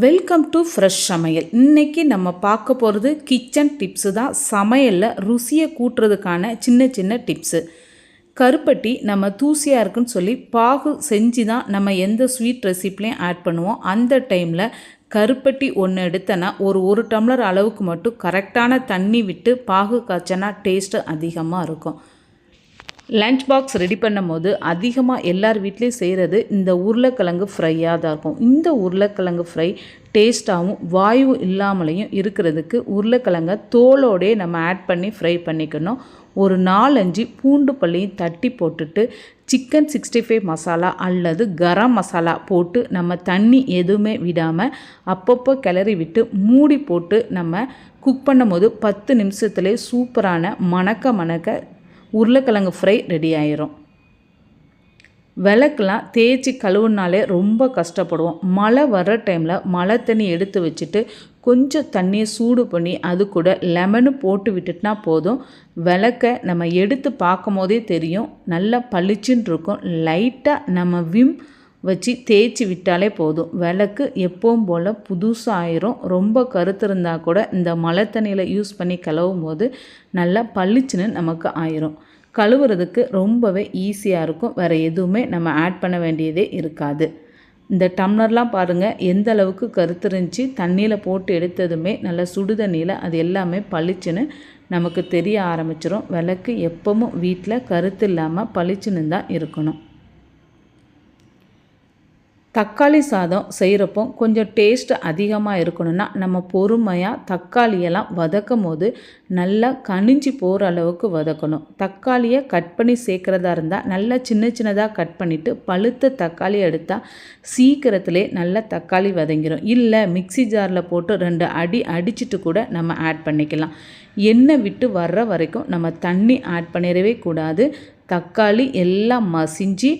Welcome to fresh சமையல். இன்றைக்கி நம்ம பார்க்க போகிறது கிச்சன் டிப்ஸு தான். சமையலில் ருசியை கூட்டுறதுக்கான சின்ன சின்ன டிப்ஸு கருப்பட்டி நம்ம தூசியாக இருக்குன்னு சொல்லி பாகு செஞ்சு தான் நம்ம எந்த ஸ்வீட் ரெசிப்பிலையும் ஆட் பண்ணுவோம். அந்த டைமில் கருப்பட்டி ஒன்று எடுத்தேன்னா ஒரு ஒரு டம்ளர் அளவுக்கு மட்டும் கரெக்டான தண்ணி விட்டு பாகு காய்ச்சனா டேஸ்ட்டு அதிகமாக இருக்கும். லஞ்ச் பாக்ஸ் ரெடி பண்ணும் போது அதிகமாக எல்லார் வீட்லேயும் செய்கிறது இந்த உருளைக்கிழங்கு ஃப்ரையாக தான் இருக்கும். இந்த உருளைக்கிழங்கு ஃப்ரை டேஸ்ட்டாகவும் வாயு இல்லாமலையும் இருக்கிறதுக்கு உருளைக்கிழங்கை தோலோடே நம்ம ஆட் பண்ணி ஃப்ரை பண்ணிக்கணும். ஒரு நாலஞ்சு பூண்டு பள்ளியும் தட்டி போட்டுட்டு சிக்கன் சிக்ஸ்டி ஃபைவ் மசாலா அல்லது கரம் மசாலா போட்டு நம்ம தண்ணி எதுவுமே விடாமல் அப்பப்போ கிளறி விட்டு மூடி போட்டு நம்ம குக் பண்ணும்போது பத்து நிமிஷத்துலேயே சூப்பரான மணக்க மணக்க உருளைக்கிழங்கு ஃப்ரை ரெடி ஆயிரும். விளக்கெலாம் தேய்ச்சி கழுவுனாலே ரொம்ப கஷ்டப்படுவோம். மழை வர்ற டைமில் மழை தண்ணி எடுத்து வச்சுட்டு கொஞ்சம் தண்ணியை சூடு பண்ணி அது கூட லெமனு போட்டு விட்டுட்டுனா போதும். விளக்க நம்ம எடுத்து பார்க்கும் போதே தெரியும். நல்லா பளிச்சுன்னு இருக்கும். லைட்டாக நம்ம விம் வச்சு தேய்ச்சி விட்டாலே போதும். விளக்கு எப்பவும் போல் புதுசாகிரும் ரொம்ப கருத்து இருந்தால் கூட இந்த மழை தண்ணியில் யூஸ் பண்ணி கழுவும் போது நல்லா பளிச்சுன்னு நமக்கு ஆயிரும். கழுவுறதுக்கு ரொம்பவே ஈஸியாக இருக்கும். வேறு எதுவுமே நம்ம ஆட் பண்ண வேண்டியதே இருக்காது. இந்த டம்ளர்லாம் பாருங்கள் எந்த அளவுக்கு கருத்து இருந்துச்சு தண்ணியில் போட்டு எடுத்ததுமே நல்லா சுடு தண்ணியில் அது எல்லாமே பளிச்சுன்னு நமக்கு தெரிய ஆரம்பிச்சிடும் விளக்கு எப்பவும் வீட்டில் கருத்து இல்லாமல் பளிச்சுன்னு தான் இருக்கணும். தக்காளி சாதம் செய்கிறப்போ கொஞ்சம் டேஸ்ட் அதிகமாக இருக்கணும்னா நம்ம பொறுமையாக தக்காளியெல்லாம் வதக்கும் போது நல்லா கனிஞ்சி போகிற அளவுக்கு வதக்கணும். தக்காளியை கட் பண்ணி சேர்க்குறதா இருந்தால் நல்லா சின்ன சின்னதாக கட் பண்ணிவிட்டு பழுத்த தக்காளி எடுத்தால் சீக்கிரத்துலேயே நல்லா தக்காளி வதங்கிடும் இல்லை மிக்சி ஜாரில் போட்டு ரெண்டு அடி அடிச்சுட்டு கூட நம்ம ஆட் பண்ணிக்கலாம். எண்ணெய் விட்டு வர்ற வரைக்கும் நம்ம தண்ணி ஆட் பண்ணிடவே கூடாது. தக்காளி எல்லாம் மசிஞ்சு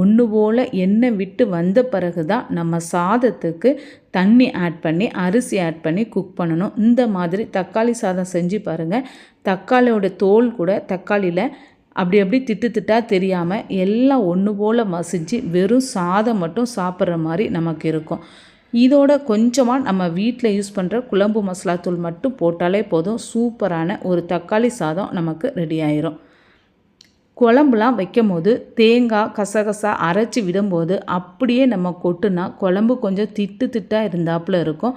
ஒன்று போல் எண்ணெய் விட்டு வந்த பிறகு தான் நம்ம சாதத்துக்கு தண்ணி ஆட் பண்ணி அரிசி ஆட் பண்ணி குக் பண்ணணும். இந்த மாதிரி தக்காளி சாதம் செஞ்சு பாருங்கள் தக்காளியோட தோல் கூட தக்காளியில் அப்படி அப்படி திட்டு திட்டாக தெரியாமல் எல்லாம் ஒன்று போல் மசிஞ்சு வெறும் சாதம் மட்டும் சாப்பிட்ற மாதிரி நமக்கு இருக்கும். இதோட கொஞ்சமாக நம்ம வீட்டில் யூஸ் பண்ணுற குழம்பு மசாலா தூள் மட்டும் போட்டாலே போதும். சூப்பரான ஒரு தக்காளி சாதம் நமக்கு ரெடி ஆயிரும். குழம்புலாம் வைக்கும் போது தேங்காய் கசகசா அரைச்சி விடும்போது அப்படியே நம்ம கொட்டுனா குழம்பு கொஞ்சம் திட்டு திட்டாக இருந்தாப்புல இருக்கும்.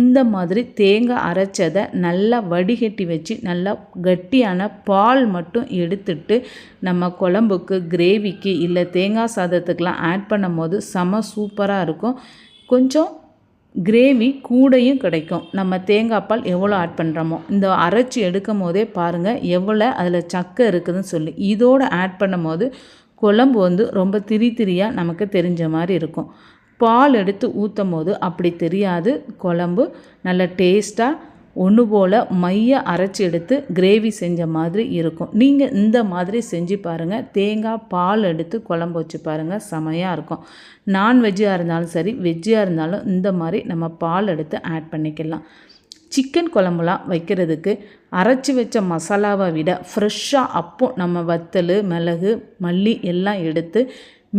இந்த மாதிரி தேங்காய் அரைச்சதை நல்லா வடிகட்டி வச்சு நல்லா கட்டியான பால் மட்டும் எடுத்துட்டு நம்ம குழம்புக்கு கிரேவிக்கு இல்லை தேங்காய் சாதத்துக்கெலாம் ஆட் பண்ணும் போது செம சூப்பராக இருக்கும். கொஞ்சம் கிரேவி கூடையும் கிடைக்கும். நம்ம தேங்காய் பால் எவ்வளோ ஆட் பண்ணுறோமோ இந்த அரைச்சி எடுக்கும் போதே பாருங்கள் எவ்வளோ அதில் சக்கை இருக்குதுன்னு சொல்லி. இதோடு ஆட் பண்ணும் போது குழம்பு வந்து ரொம்ப திரி திரியாக நமக்கு தெரிஞ்ச மாதிரி இருக்கும். பால் எடுத்து ஊற்றும் போது அப்படி தெரியாது. குழம்பு நல்ல டேஸ்ட்டாக ஒன்று போல் மைய அரைச்சி எடுத்து கிரேவி செஞ்ச மாதிரி இருக்கும். நீங்கள் இந்த மாதிரி செஞ்சு பாருங்கள் தேங்காய் பால் எடுத்து குழம்பு வச்சு பாருங்கள் செமையாக இருக்கும். நான்வெஜ்ஜாக இருந்தாலும் சரி வெஜ்ஜாக இருந்தாலும் இந்த மாதிரி நம்ம பால் எடுத்து ஆட் பண்ணிக்கலாம். சிக்கன் குழம்புலாம் வைக்கிறதுக்கு அரைச்சி வச்ச மசாலாவை விட ஃப்ரெஷ்ஷாக அப்போ நம்ம வத்தல் மிளகு மல்லி எல்லாம் எடுத்து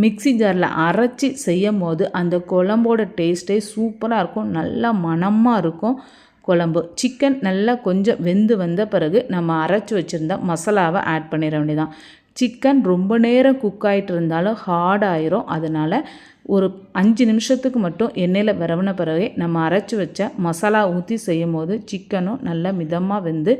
மிக்சி ஜாரில் அரைச்சி செய்யும் போது அந்த குழம்போட டேஸ்ட்டே சூப்பராக இருக்கும். நல்லா மணமாக இருக்கும். குழம்பு. சிக்கன் நல்லா கொஞ்சம் வெந்து வந்த பிறகு நம்ம அரைச்சி வச்சுருந்த மசாலாவை ஆட் பண்ணிட வேண்டியதான் சிக்கன் ரொம்ப நேரம் குக் ஆகிட்டு இருந்தாலும் ஹார்ட் ஆயிரும். அதனால் ஒரு அஞ்சு நிமிஷத்துக்கு மட்டும் எண்ணெயில் விரவின பிறகு நம்ம அரைச்சி வச்ச மசாலா ஊற்றி செய்யும் போது சிக்கனும் நல்லா மிதமாக வெந்து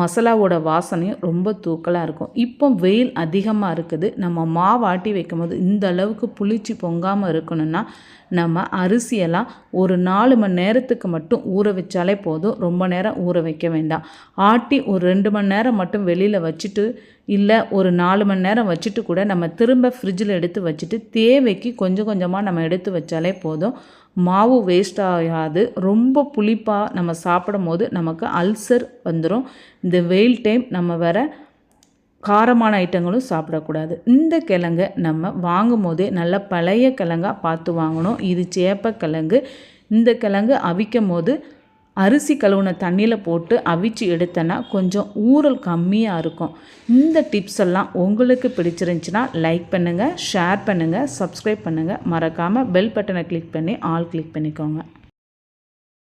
மசாலாவோட வாசனையும் ரொம்ப தூக்கலாக இருக்கும். இப்போ வெயில் அதிகமாக இருக்குது. நம்ம மாவு ஆட்டி வைக்கும் போது இந்த அளவுக்கு புளிச்சு பொங்காமல் இருக்கணும்னா நம்ம அரிசியெல்லாம் ஒரு நாலு மணி நேரத்துக்கு மட்டும் ஊற வச்சாலே போதும். ரொம்ப நேரம் ஊற வைக்க வேண்டாம். ஆட்டி ஒரு ரெண்டு மணி நேரம் மட்டும் வெளியில் வச்சுட்டு இல்லை ஒரு நாலு மணி நேரம் வச்சுட்டு கூட நம்ம திரும்ப ஃப்ரிட்ஜில் எடுத்து வச்சுட்டு தேவைக்கு கொஞ்சம் கொஞ்சமாக நம்ம எடுத்து வச்சாலே போதும். மாவு வேஸ்ட் ஆகாது. ரொம்ப புளிப்பாக நம்ம சாப்பிடும் போது நமக்கு அல்சர் வந்துடும் இந்த வெயில் டைம் நம்ம வேற காரமான ஐட்டங்களும் சாப்பிடக்கூடாது. இந்த கிழங்கை நம்ம வாங்கும் போதே நல்ல பழைய கிழங்காக பார்த்து வாங்கணும். இது சேப்பக்கிழங்கு. இந்த கிழங்கு அவிக்கும் போது அரிசி கழுவுன தண்ணியில் போட்டு அவிச்சு எடுத்தேன்னா கொஞ்சம் ஊறல் கம்மியாக இருக்கும். இந்த டிப்ஸ் எல்லாம் உங்களுக்கு பிடிச்சிருந்துச்சுன்னா லைக் பண்ணுங்கள் ஷேர் பண்ணுங்கள் சப்ஸ்கிரைப் பண்ணுங்கள் மறக்காமல் பெல் பட்டனை கிளிக் பண்ணி ஆல் கிளிக் பண்ணிக்கோங்க.